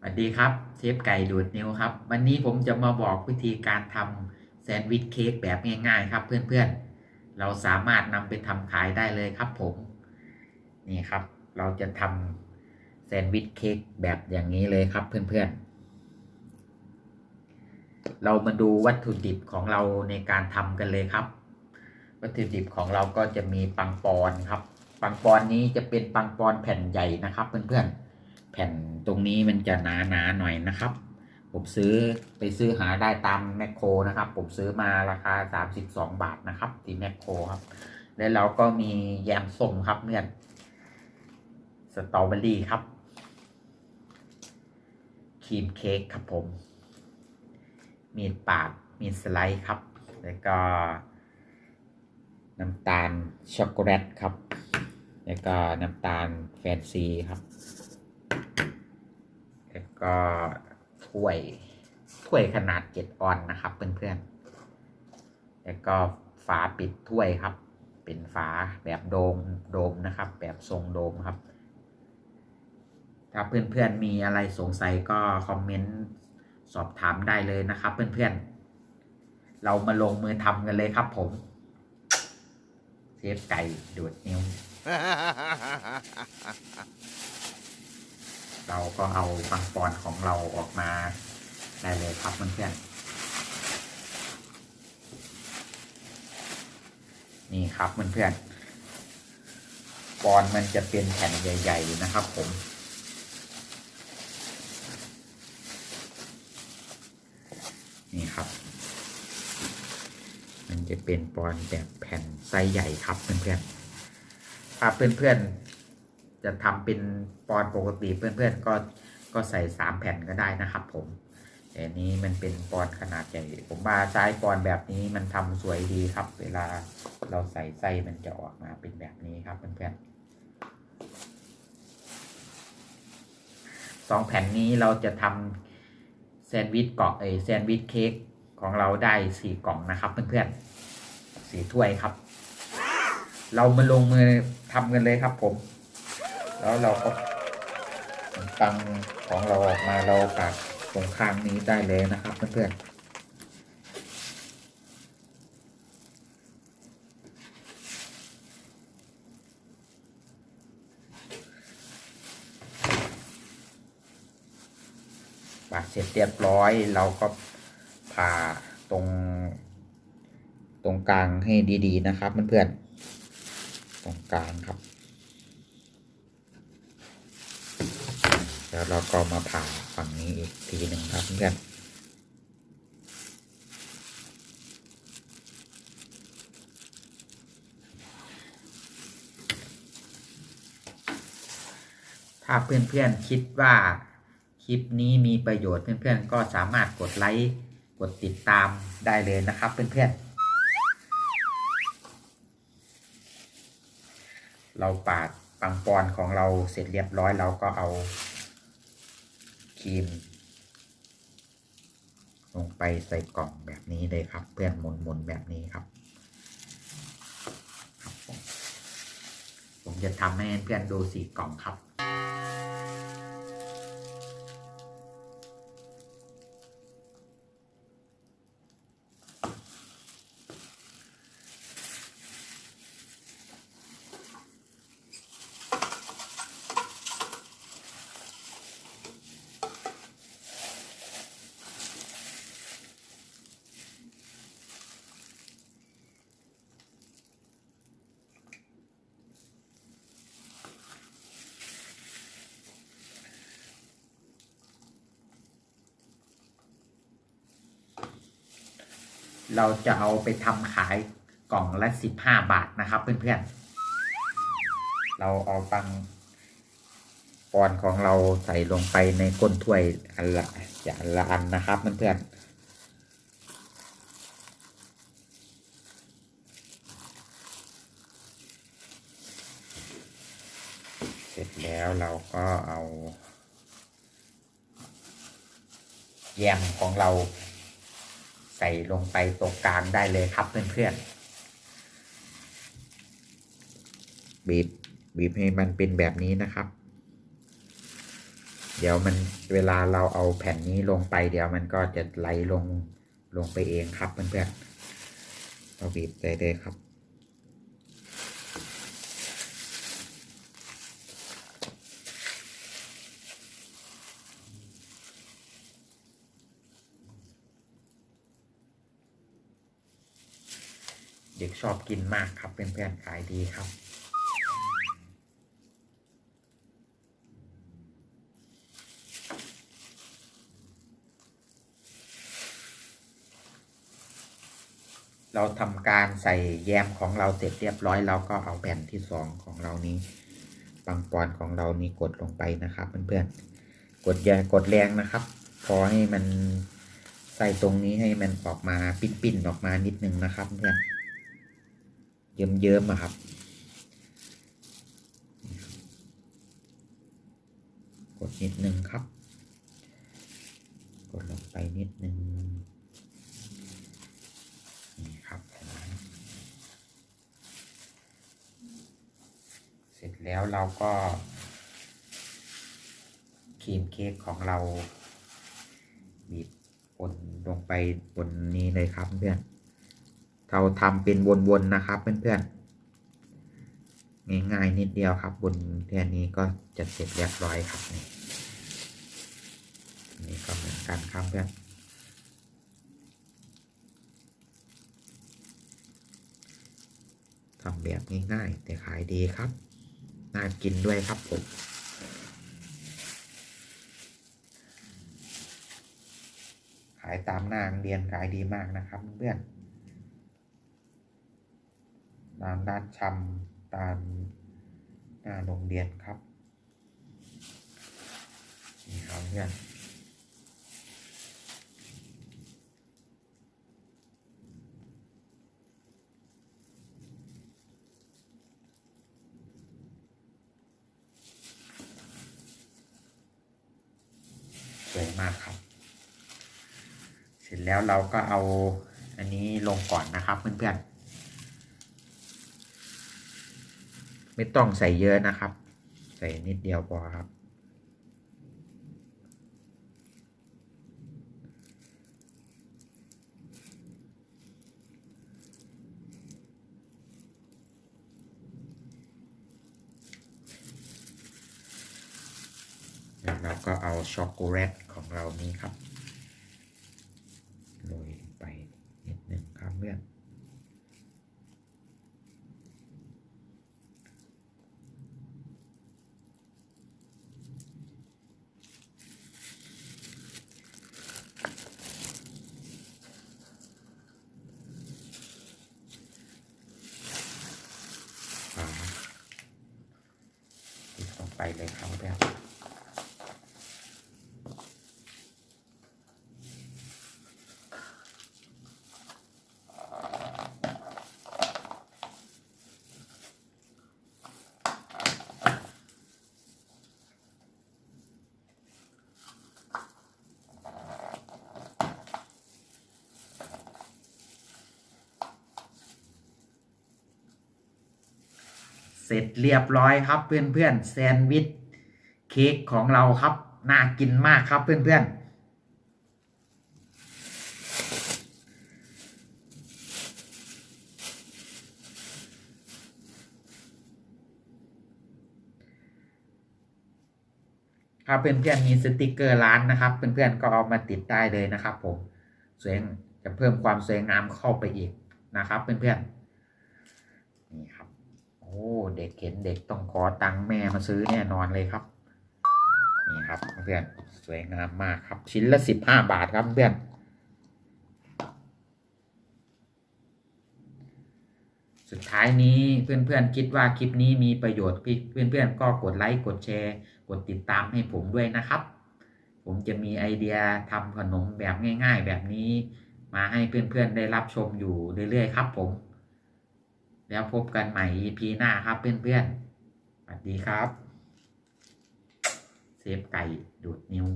สวัสดีครับเชฟไก่ดูดนิ้วครับ วันนี้ผมจะมาบอกวิธีการทำแซนด์วิชเค้กแบบง่าย ๆ ครับ เพื่อนๆ เราสามารถนำไปทำขายได้เลยครับผม นี่ครับ เราจะทำแซนด์วิชเค้กแบบอย่างนี้เลยครับ เพื่อนๆ เรามาดูวัตถุดิบของเราในการทำกันเลยครับ วัตถุดิบของเราก็จะมีปังปอนครับ ปังปอนนี้จะเป็นปังปอนแผ่นใหญ่นะครับ เพื่อนๆ แผ่นตรงนี้มันจะหนาๆหน่อยนะครับ ผมซื้อไปซื้อหาได้ตามแมคโครนะครับ ผมซื้อมาราคา 32 บาทนะครับ ที่แมคโครครับ แล้วเราก็มีแยมส้มครับเพื่อนสตรอเบอรี่ครับครีมเค้กครับผม มีดปาด มีสไลด์ครับ แล้วก็ น้ำตาลช็อกโกแลตครับ แล้วก็น้ำตาลแฟนซีครับ ก็ถ้วยถ้วยขนาดเจ็ดออนนะครับ เพื่อนๆ แล้วก็ฝาปิดถ้วยครับ เป็นฝาแบบโดมโดมนะครับ แบบทรงโดมครับ ถ้าเพื่อนๆมีอะไรสงสัยก็คอมเมนต์สอบถามได้เลยนะครับ เพื่อนๆ เรามาลงมือทำกันเลยครับผมเชฟไก่ดูดนิ้ว เราก็เอาปังปอนของเราออกมาได้เลยครับเพื่อนๆนี่ครับเพื่อนๆปอนมันจะเป็นแผ่นใหญ่ ๆ นะครับ ผมนี่ครับ มันจะเป็นปอนแบบแผ่นไซส์ใหญ่ครับเพื่อนๆถ้าเพื่อนๆ จะทำเป็นปอนปกติเพื่อนๆก็ก็ใส่สามแผ่นก็ได้นะครับ ผมแต่นี้มันเป็นปอนขนาดใหญ่ผมว่าใช้ปอนแบบนี้มันทำสวยดีครับ เวลาเราใส่ไส้มันจะออกมาเป็นแบบนี้ครับเพื่อนๆสองแผ่นนี้เราจะทำแซนด์วิชเกาะเอแซนด์วิชเค้กของเราได้สี่กล่องนะครับเพื่อนๆสี่ถ้วยครับ เรามาลงมือทำกันเลยครับผม แล้วเราก็ตังของเราออกมาเราปากตรงข้างนี้ได้เลยนะครับเพื่อนๆปาเสร็จเรียบร้อยเราก็ผ่าตรง ตรงกลางให้ดีๆนะครับเพื่อนๆตรงกลางครับ แล้วเราก็มาผ่าฝั่งนี้อีกทีหนึ่งครับเพื่อนถ้าเพื่อนๆคิดว่าคลิปนี้มีประโยชน์เพื่อนๆก็สามารถกดไลค์กดติดตามได้เลยนะครับเพื่อนๆเราปาดปังปอนของเราเสร็จเรียบร้อยเราก็เอา ครีม ลงไปใส่กล่องแบบนี้เลยครับ เพื่อนหมุนๆแบบนี้ครับผมผมจะทำให้เพื่อนดูสี่กล่องครับ เราจะเอาไปทำขายกล่องละสิบห้าบาทนะครับ เพื่อนๆ เราเอาปังปอนของเราใส่ลงไปในก้นถ้วยอันละอย่างละอันนะครับเพื่อนๆเสร็จแล้วเราก็เอาแยมของเรา ใส่ลงไปตรงกลางได้เลยครับเพื่อนๆบีบบีบให้มันเป็นแบบนี้นะครับ เดี๋ยวมันเวลาเราเอาแผ่นนี้ลงไป เดี๋ยวมันก็จะไหลลงลงไปเองครับเพื่อนๆเราบีบได้เลยครับ เด็กชอบกินมากครับเพื่อนๆขายดีครับ เราทำการใส่แยมของเราเสร็จเรียบร้อยเราก็เอาแผ่นที่สองของเรานี้ปังปอนของเรานี้กดลงไปนะครับเพื่อนๆกดแยกดแรงนะครับ พอให้มันใส่ตรงนี้ให้มันออกมาปิ้นๆออกมานิดนึงนะครับเพื่อน เยิ้มๆอะครับ กดนิดนึงครับ กดลงไปนิดนึงนี่ครับเสร็จแล้วเราก็ครีมเค้กของเราบีบปนลงไปบนนี้เลยครับเพื่อน เราทำเป็นวนๆนะครับ เพื่อนๆง่ายๆนิดเดียวครับบนแค่นี้ก็จะเสร็จเรียบร้อยครับนี่นี่ก็เหมือนกันครับเพื่อนทำแบบง่ายๆแต่ขายดีครับน่ากินด้วยครับผมขายตามหน้าโรงเรียนขายดีมากนะครับเพื่อน ตามร้านชำตามหน้าโรงเรียนครับนี่ครับเพื่อนสวยมากครับ เสร็จแล้วเราก็เอาอันนี้ลงก่อนนะครับเพื่อนๆ ไม่ต้องใส่เยอะนะครับ ใส่นิดเดียวพอครับ แล้วเราก็เอาช็อกโกแลตของเรานี้ครับโรยลงไปนิดหนึ่งครับเพื่อน อ่าติดลง ไปเลยครับ เสร็จเรียบร้อยครับเพื่อนๆแซนด์วิชเค้กของเราครับ น่ากินมากครับเพื่อนๆครับเพื่อนๆมีสติกเกอร์ร้านนะครับ เพื่อนๆก็เอามาติดได้เลยนะครับ ผมสวยจะเพิ่มความสวยงามเข้าไปอีกนะครับ เพื่อนๆ อ้เด็กเห็นเด็กต้องขอตังค์แม่มาซื้อแน่นอนเลยครับ นี่ครับเพื่อนสวยงามมากครับ ชิ้นละสิบห้าบาทครับเพื่อนสุดท้ายนี้เพื่อนๆคิดว่าคลิปนี้มีประโยชน์เพื่อนๆก็กดไลค์กดแชร์ กดติดตามให้ผมด้วยนะครับ ผมจะมีไอเดียทำขนมแบบง่าย ๆ แบบนี้ มาให้เพื่อนๆได้รับชมอยู่เรื่อยๆครับผม แล้วพบกันใหม่ EP หน้าครับเพื่อนๆ สวัสดีครับ เซฟไก่ดูดนิ้ว